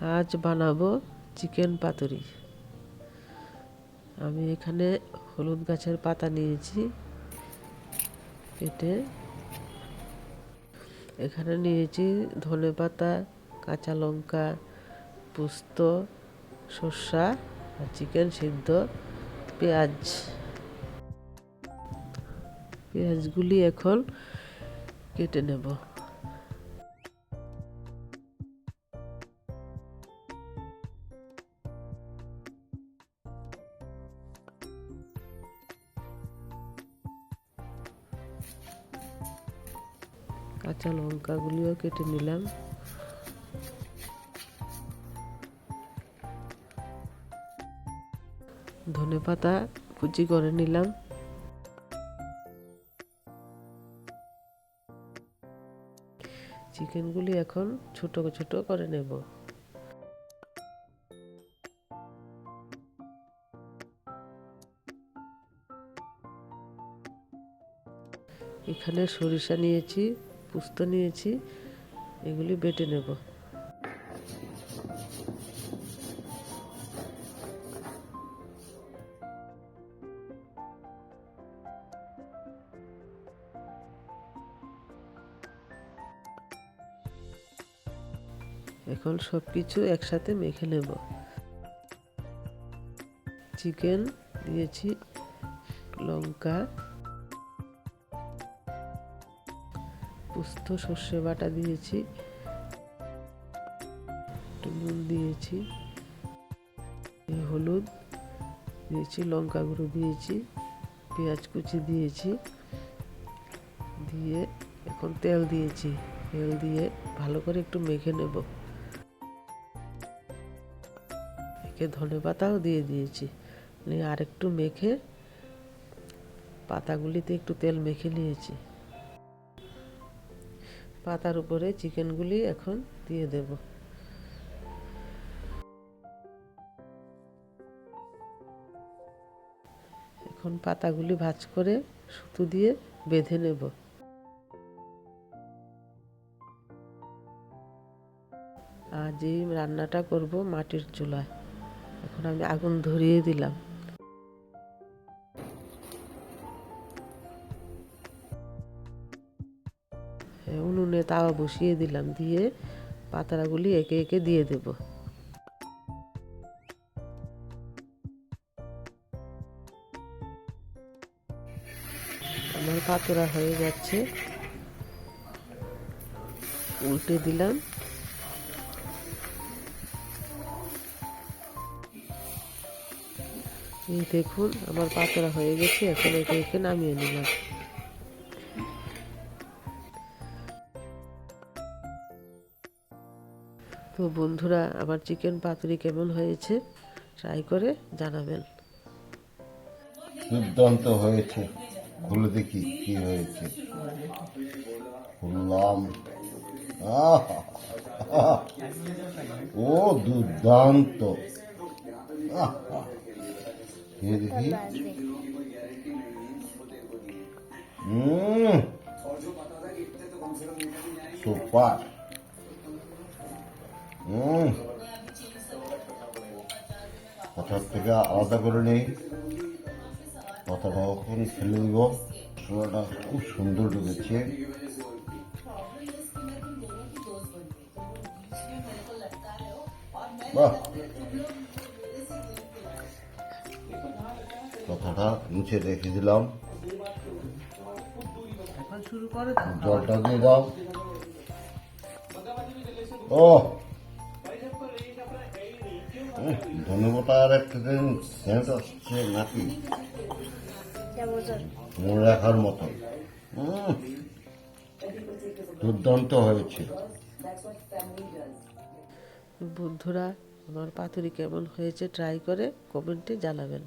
আজ বানাবো চিকেন পাতুরি। আমি এখানে হলুদ গাছের পাতা নিয়েছি। কেটে এখানে নিয়েছি ধনে পাতা, কাঁচা লঙ্কা, পোস্ত শসা আর চিকেন সিদ্ধ পেঁয়াজ। পেঁয়াজগুলি এখন কেটে নেব। কাঁচা লঙ্কাগুলিও কেটে নিলাম। ধনে পাতা কুচি করে নিলাম। চিকেনগুলি এখন ছোট ছোট করে নেব। এখানে সরিষা নিয়েছি। পুস্ত নিয়েছি এগুলি বেটে নেব। এখন সব কিছু একসাথে মেখে নেব। চিকেন দিয়েছি লঙ্কা পোস্ত, সর্ষে বাটা দিয়েছি। একটু নুন দিয়েছি। হলুদ দিয়েছি, লঙ্কা গুঁড়ো দিয়েছি, পেঁয়াজ কুচি দিয়েছি। দিয়ে এখন তেল দিয়েছি। তেল দিয়ে ভালো করে একটু মেখে নেব। মেখে ধনে পাতাও দিয়ে দিয়েছি। নিয়ে আরেকটু মেখে পাতাগুলিতে একটু তেল মেখে নিয়েছি। পাতার উপরে চিকেনগুলি এখন দিয়ে দেব। এখন পাতাগুলি ভাজ করে সুতো দিয়ে বেঁধে নেব। আজ এই রান্নাটা করব মাটির চুলায়, এখন আমি আগুন ধরিয়ে দিলাম। উনুনে তাওয়া বসিয়ে দিলাম, দিয়ে পাতাগুলি একে একে দিয়ে দেব। আমার পাতরা হয়ে যাচ্ছে। উল্টে দিলাম। এই দেখুন, আমার পাতরা হয়ে গেছে, এখন একে একে নামিয়ে নিলাম। তো বন্ধুরা, আমার চিকেন পাতুরি কেমন হয়েছে? ট্রাই করে জানাবেন। দুর্দান্ত হয়েছে। খুলে দেখি কি হয়েছে। খুললাম! ও দুর্দান্ত! দেখি। সুপার। কথার থেকে আলাদা করে নেই। কথাটা এখন ফেলে দিব? মশলাটা খুব সুন্দর ঢুকেছে বাহ। কথাটা মুছে রেখে দিলাম। জলটা দিয়ে দাও। ও ধন্যবাদ সেন্ট আসছে নাকি মনে রাখার দুর্দান্ত হয়েছে। বন্ধুরা, আমার পাতুরি কেমন হয়েছে ট্রাই করে কমেন্টে জানাবেন।